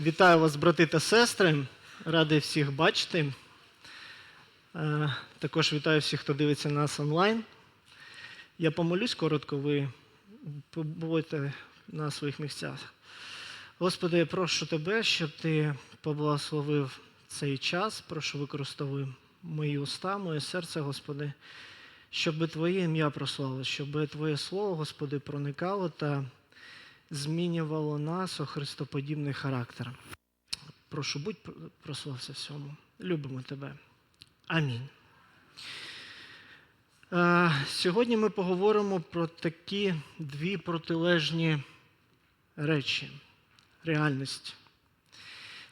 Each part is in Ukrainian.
Вітаю вас, брати та сестри. Радий всіх бачити. Е, Також вітаю всіх, хто дивиться нас онлайн. Я помолюсь коротко, ви побудете на своїх місцях. Господи, я прошу тебе, щоб ти поблагословив цей час. Прошу використовуй мої уста, моє серце, Господи, щоб Твоє ім'я прославило, щоб Твоє Слово, Господи, проникало та змінювало нас у христоподібний характер. Прошу, будь прослався всьому. Любимо тебе. Амінь. Е, Сьогодні ми поговоримо про такі дві протилежні речі, реальність.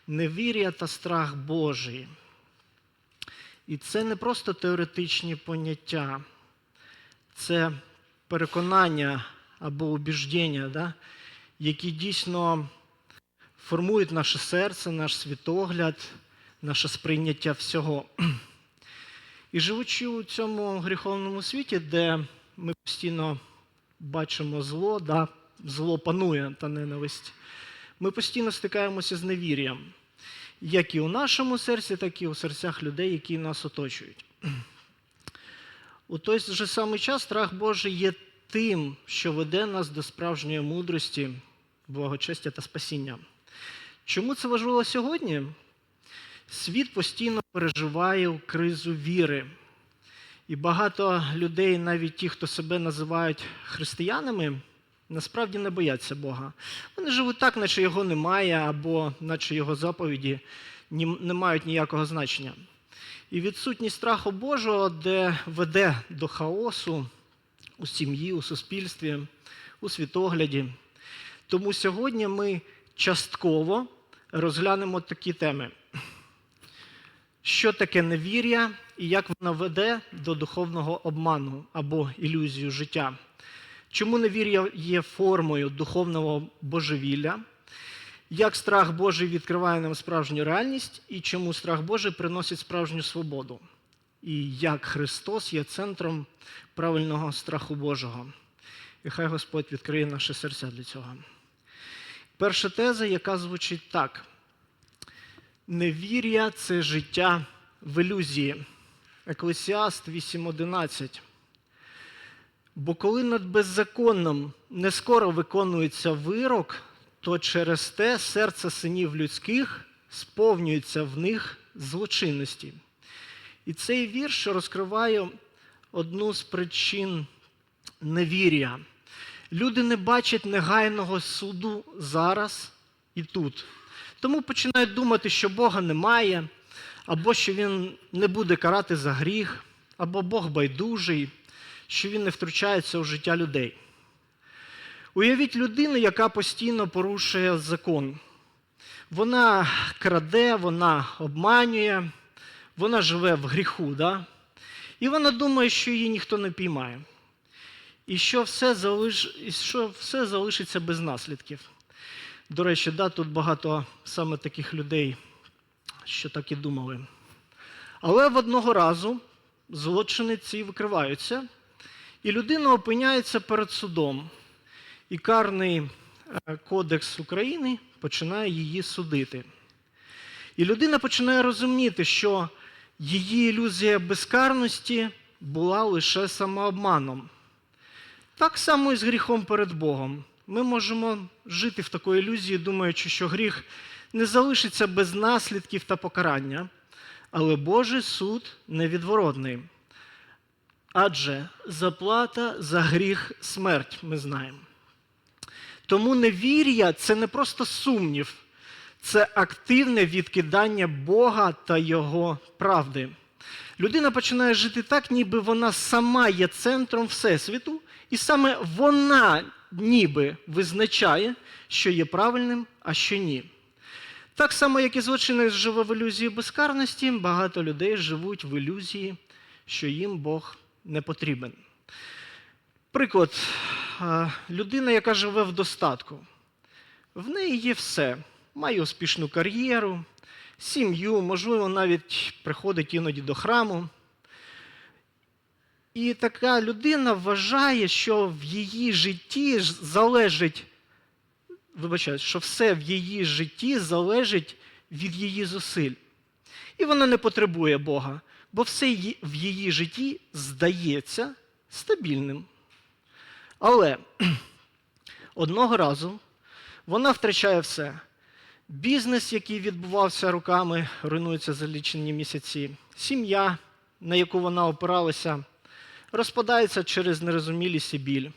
Невір'я та страх Божий. І це не просто теоретичні поняття, це переконання або убіждення, да, які дійсно формують наше серце, наш світогляд, наше сприйняття всього. І живучи у цьому гріховному світі, де ми постійно бачимо зло, да, зло панує та ненависть, ми постійно стикаємося з невір'ям, як і у нашому серці, так і у серцях людей, які нас оточують. У той же самий час страх Божий є тим, що веде нас до справжньої мудрості, благочестя та спасіння. Чому це важливо сьогодні? Світ постійно переживає кризу віри. І багато людей, навіть ті, хто себе називають християнами, насправді не бояться Бога. Вони живуть так, наче його немає, або наче його заповіді не мають ніякого значення. І відсутність страху Божого, де веде до хаосу у сім'ї, у суспільстві, у світогляді. Тому сьогодні ми частково розглянемо такі теми. Що таке невір'я і як воно веде до духовного обману або ілюзію життя? Чому невір'я є формою духовного божевілля? Як страх Божий відкриває нам справжню реальність, і чому страх Божий приносить справжню свободу? І як Христос є центром правильного страху Божого? І хай Господь відкриє наші серця для цього. Перша теза, яка звучить так: невір'я це життя в ілюзії. Еклесіаст 8.11. Бо коли над беззаконним не скоро виконується вирок, то через те серце синів людських сповнюється в них злочинності. І цей вірш розкриває одну з причин невір'я. Люди не бачать негайного суду зараз і тут. Тому починають думати, що Бога немає, або що Він не буде карати за гріх, або Бог байдужий, що Він не втручається у життя людей. Уявіть людину, яка постійно порушує закон. Вона краде, вона обманює, вона живе в гріху, да? і вона думає, що її ніхто не піймає. І що все, залиш... і що все залишиться без наслідків. До речі, да, тут багато саме таких людей, що так і думали. Але в одного разу злочини ці викриваються, і людина опиняється перед судом. І карний е, кодекс України починає її судити. І людина починає розуміти, що її ілюзія безкарності була лише самообманом. Так само і з гріхом перед Богом. Ми можемо жити в такій ілюзії, думаючи, що гріх не залишиться без наслідків та покарання, але Божий суд невідворотний. Адже заплата за гріх смерть, ми знаємо. Тому невір'я це не просто сумнів, це активне відкидання Бога та Його правди. Людина починає жити так, ніби вона сама є центром Всесвіту, і саме вона ніби визначає, що є правильним, а що ні. Так само, як і злочинець живе в ілюзії безкарності, багато людей живуть в ілюзії, що їм Бог не потрібен. Приклад, людина, яка живе в достатку, в неї є все. Має успішну кар'єру, сім'ю, можливо, навіть приходить іноді до храму. І така людина вважає, що в її житті залежить вибачаюсь, що все в її житті залежить від її зусиль. І вона не потребує Бога, бо все в її житті здається стабільним. Але одного разу вона втрачає все. Бізнес, який відбувався руками, руйнується за лічені місяці. Сім'я, на яку вона опиралася, розпадається через нерозумілість і біль.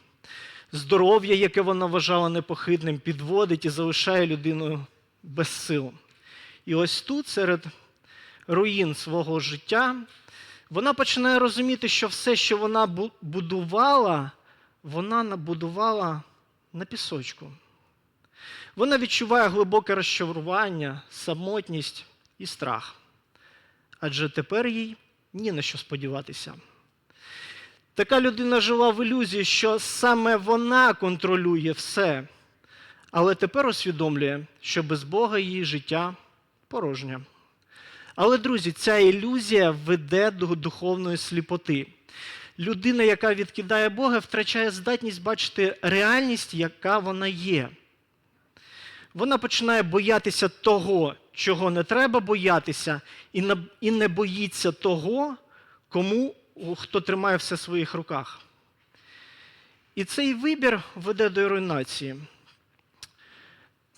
Здоров'я, яке вона вважала непохитним, підводить і залишає людину без сил. І ось тут, серед руїн свого життя, вона починає розуміти, що все, що вона будувала, вона набудувала на пісочку. Вона відчуває глибоке розчарування, самотність і страх. Адже тепер їй ні на що сподіватися. Така людина жила в ілюзії, що саме вона контролює все, але тепер усвідомлює, що без Бога її життя порожнє. Але, друзі, ця ілюзія веде до духовної сліпоти. Людина, яка відкидає Бога, втрачає здатність бачити реальність, яка вона є. Вона починає боятися того, чого не треба боятися, і не- боїться того, кому хто тримає все в своїх руках. І цей вибір веде до руйнації.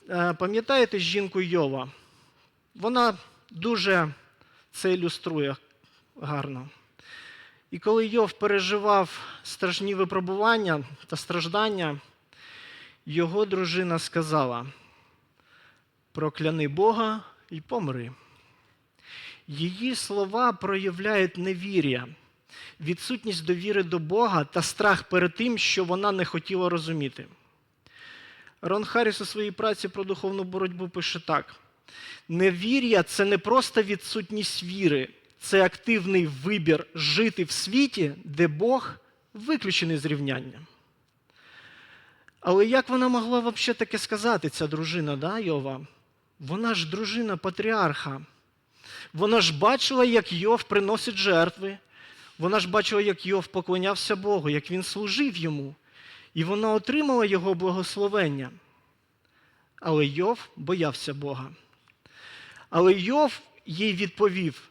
Е, Пам'ятаєте жінку Йова? Вона дуже це ілюструє гарно. І коли Йов переживав страшні випробування та страждання, його дружина сказала: прокляни Бога і помри. Її слова проявляють невір'я, відсутність довіри до Бога та страх перед тим, що вона не хотіла розуміти. Рон Харріс у своїй праці про духовну боротьбу пише так: невір'я це не просто відсутність віри, це активний вибір жити в світі, де Бог виключений з рівняння. Але як вона могла взагалі таке сказати, ця дружина да, Йова? Вона ж дружина патріарха. Вона ж бачила, як Йов приносить жертви. Вона ж бачила, як Йов поклонявся Богу, як він служив йому. І вона отримала його благословення. Але Йов боявся Бога. Але Йов їй відповів: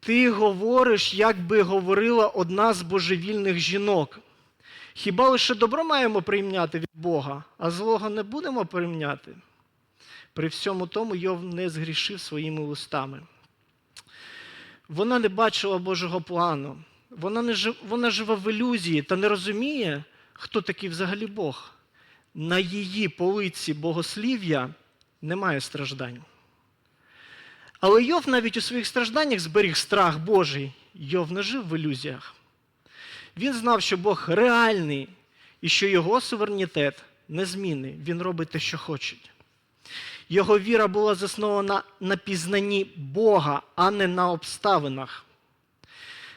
Ти говориш, як би говорила одна з божевільних жінок. Хіба лише добро маємо прийняти від Бога, а злого не будемо прийняти? При всьому тому Йов не згрішив своїми устами. Вона не бачила Божого плану. Вона, не жив, вона живе в ілюзії та не розуміє, хто такий взагалі Бог. На її полиці богослів'я немає страждань. Але Йов навіть у своїх стражданнях зберіг страх Божий. Йов не жив в ілюзіях. Він знав, що Бог реальний і що його суверенітет незмінний. Він робить те, що хоче. Його віра була заснована на пізнанні Бога, а не на обставинах.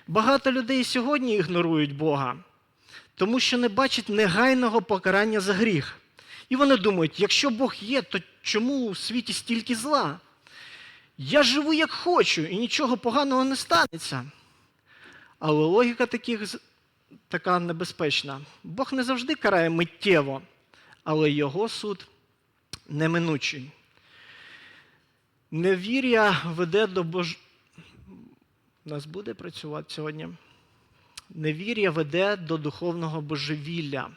Багато людей сьогодні ігнорують Бога, тому що не бачать негайного покарання за гріх. І вони думають, якщо Бог є, то чому у світі стільки зла? Я живу як хочу, і нічого поганого не станеться. Але логіка таких така небезпечна. Бог не завжди карає миттєво, але його суд неминучий. Невір'я веде до Бож... Нас буде працювати сьогодні. Невір'я веде до духовного божевілля.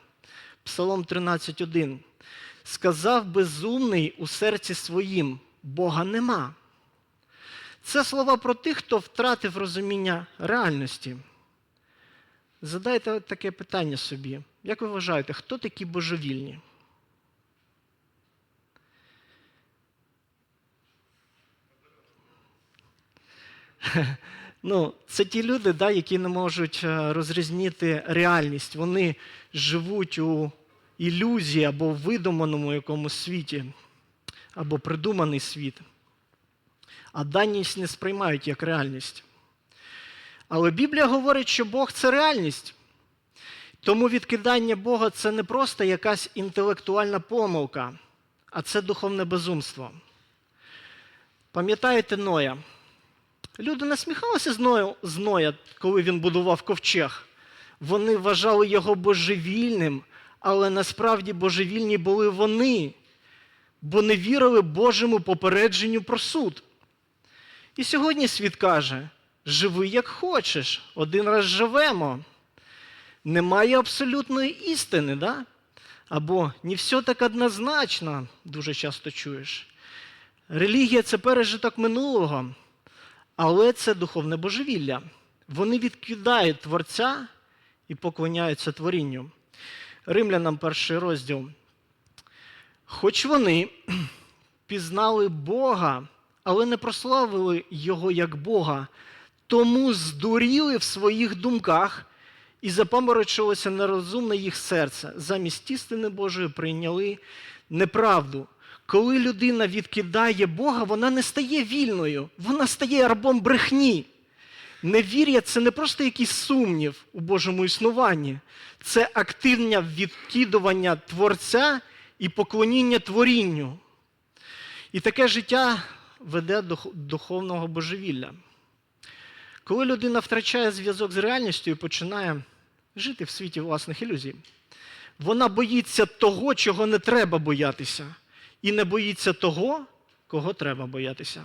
Псалом 13.1. Сказав безумний у серці своїм, Бога нема. Це слова про тих, хто втратив розуміння реальності. Задайте таке питання собі. Як ви вважаєте, хто такі божевільні? Ну, це ті люди, да, які не можуть е, розрізніти реальність. Вони живуть у ілюзії або в видуманому якомусь світі, або придуманий світ. А даність не сприймають як реальність. Але Біблія говорить, що Бог це реальність. Тому відкидання Бога це не просто якась інтелектуальна помилка, а це духовне безумство. Пам'ятаєте Ноя? Люди насміхалися з Ноя, коли він будував ковчег. Вони вважали його божевільним, але насправді божевільні були вони. бо не вірили Божому попередженню про суд. І сьогодні світ каже: живи як хочеш, один раз живемо. Немає абсолютної істини, да? або не все так однозначно, дуже часто чуєш. Релігія це пережиток минулого, але це духовне божевілля. Вони відкидають Творця і поклоняються творінню. Римлянам перший розділ. Хоч вони пізнали Бога, але не прославили Його як Бога, тому здуріли в своїх думках і запаморочилося нерозумне їх серце. Замість істини Божої прийняли неправду. Коли людина відкидає Бога, вона не стає вільною, вона стає рабом брехні. Невір'я це не просто якийсь сумнів у Божому існуванні, це активне відкидування Творця і поклоніння творінню. І таке життя веде до духовного божевілля. Коли людина втрачає зв'язок з реальністю і починає жити в світі власних ілюзій, вона боїться того, чого не треба боятися, і не боїться того, кого треба боятися.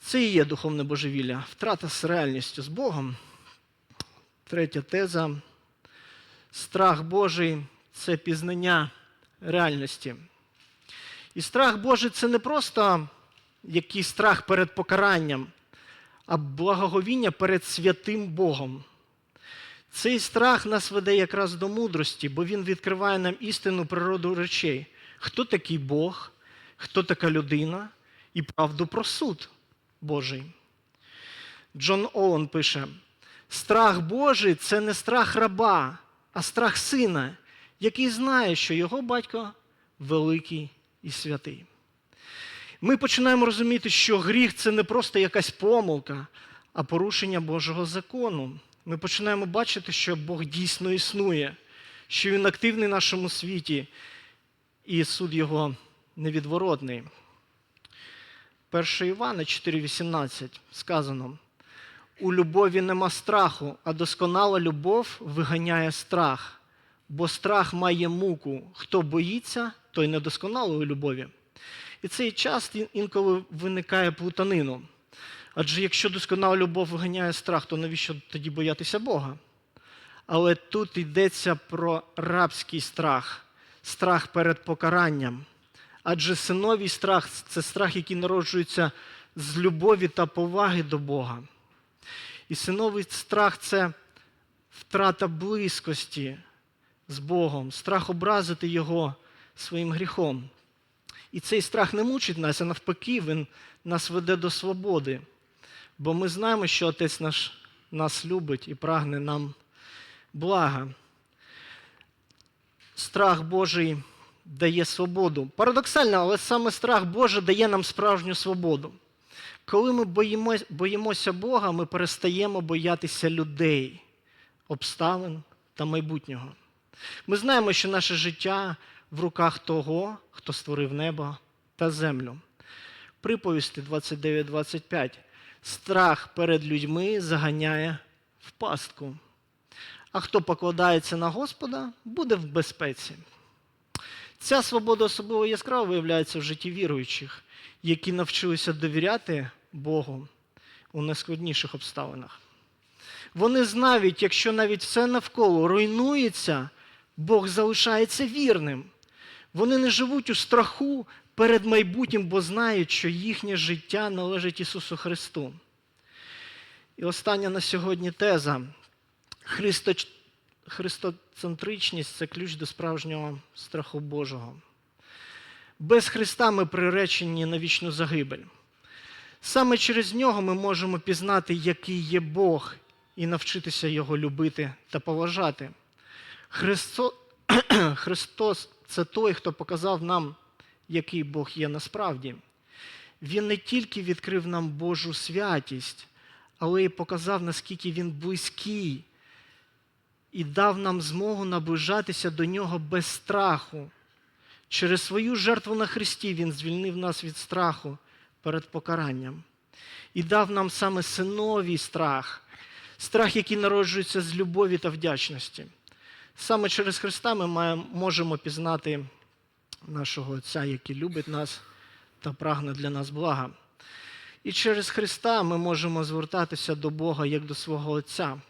Це і є духовне божевілля, втрата з реальністю з Богом. Третя теза. Страх Божий це пізнання реальності. І страх Божий це не просто якийсь страх перед покаранням, а благоговіння перед святим Богом. Цей страх нас веде якраз до мудрості, бо він відкриває нам істинну природу речей. Хто такий Бог, хто така людина і правду про суд Божий. Джон Оуен пише: страх Божий це не страх раба, а страх сина, який знає, що його батько великий і святий. Ми починаємо розуміти, що гріх це не просто якась помилка, а порушення Божого закону. Ми починаємо бачити, що Бог дійсно існує, що Він активний в нашому світі, і суд його невідворотний. 1 Івана 4,18 сказано: у любові нема страху, а досконала любов виганяє страх, бо страх має муку. Хто боїться, той недосконалий у любові. І цей час інколи виникає плутанину. Адже якщо досконала любов виганяє страх, то навіщо тоді боятися Бога? Але тут йдеться про рабський страх, страх перед покаранням. Адже синовій страх це страх, який народжується з любові та поваги до Бога. І синовий страх це втрата близькості з Богом, страх образити Його своїм гріхом. І цей страх не мучить нас, а навпаки, він нас веде до свободи. Бо ми знаємо, що Отець наш нас любить і прагне нам блага. Страх Божий дає свободу. Парадоксально, але саме страх Божий дає нам справжню свободу. Коли ми боїмося, боїмося Бога, ми перестаємо боятися людей, обставин та майбутнього. Ми знаємо, що наше життя в руках того, хто створив небо та землю. Приповісти 29-25. Страх перед людьми заганяє в пастку. А хто покладається на Господа, буде в безпеці. Ця свобода особливо яскраво виявляється в житті віруючих, які навчилися довіряти Богу у найскладніших обставинах. Вони знають, якщо навіть все навколо руйнується, Бог залишається вірним. Вони не живуть у страху перед майбутнім, бо знають, що їхнє життя належить Ісусу Христу. І остання на сьогодні теза. Христо... Христоцентричність це ключ до справжнього страху Божого. Без Христа ми приречені на вічну загибель. Саме через нього ми можемо пізнати, який є Бог, і навчитися Його любити та поважати. Христо... Христос це той, хто показав нам, який Бог є насправді. Він не тільки відкрив нам Божу святість, але й показав, наскільки Він близький і дав нам змогу наближатися до нього без страху. Через свою жертву на Христі Він звільнив нас від страху перед покаранням і дав нам саме синовій страх, страх, який народжується з любові та вдячності. Саме через Христа ми можемо пізнати нашого Отця, який любить нас та прагне для нас блага. І через Христа ми можемо звертатися до Бога як до свого Отця,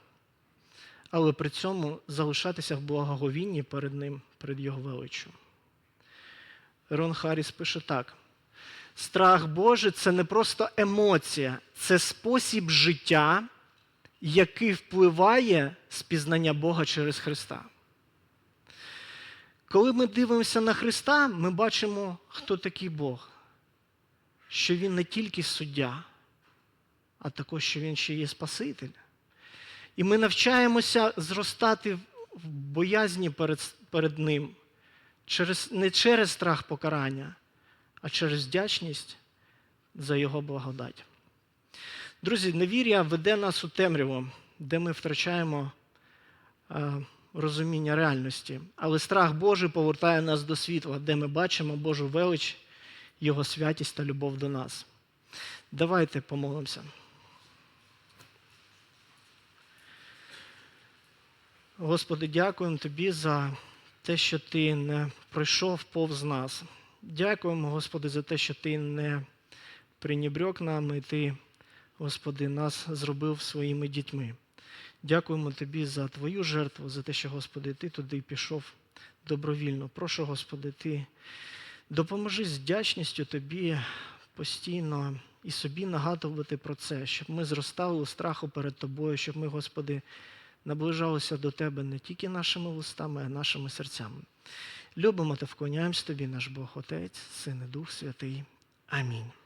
але при цьому залишатися в благоговінні перед Ним, перед Його величчю. Рон Харріс пише так: страх Божий це не просто емоція, це спосіб життя, який впливає з пізнання Бога через Христа. Коли ми дивимося на Христа, ми бачимо, хто такий Бог. Що Він не тільки суддя, а також, що Він ще є Спаситель. І ми навчаємося зростати в боязні перед, перед Ним через, не через страх покарання, а через вдячність за Його благодать. Друзі, невір'я веде нас у темряву, де ми втрачаємо е, розуміння реальності. Але страх Божий повертає нас до світла, де ми бачимо Божу велич, Його святість та любов до нас. Давайте помолимося. Господи, дякуємо Тобі за те, що Ти не пройшов повз нас. Дякуємо, Господи, за те, що Ти не пренебрек нами, Ти, Господи, нас зробив своїми дітьми. Дякуємо Тобі за Твою жертву, за те, що, Господи, Ти туди пішов добровільно. Прошу, Господи, Ти допоможи з вдячністю Тобі постійно і собі нагадувати про це, щоб ми зростали у страху перед Тобою, щоб ми, Господи, наближалися до Тебе не тільки нашими вустами, а й нашими серцями. Любимо та вклоняємось Тобі, наш Бог Отець, Син і Дух Святий. Амінь.